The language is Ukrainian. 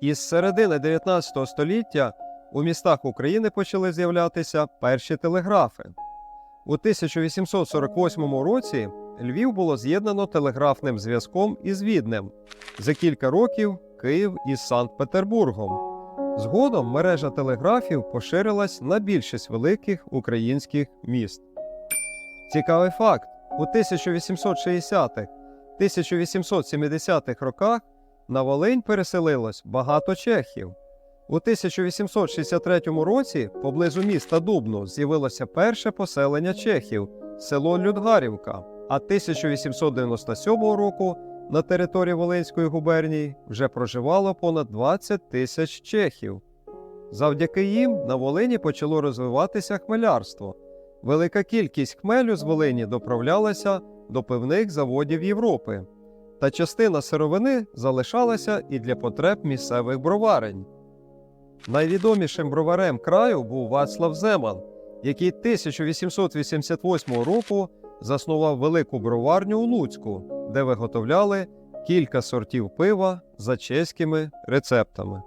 Із середини 19 століття у містах України почали з'являтися перші телеграфи. У 1848 році Львів було з'єднано телеграфним зв'язком із Віднем. За кілька років Київ із Санкт-Петербургом. Згодом мережа телеграфів поширилась на більшість великих українських міст. Цікавий факт: у 1860-1870-х роках на Волинь переселилось багато чехів. У 1863 році поблизу міста Дубну з'явилося перше поселення чехів село Людгарівка, а 1897 року на території Волинської губернії вже проживало понад 20 тисяч чехів. Завдяки їм на Волині почало розвиватися хмелярство. Велика кількість хмелю з Волині доправлялася до пивних заводів Європи, та частина сировини залишалася і для потреб місцевих броварень. Найвідомішим броварем краю був Вацлав Земан, який 1888 року заснував велику броварню у Луцьку, де виготовляли кілька сортів пива за чеськими рецептами.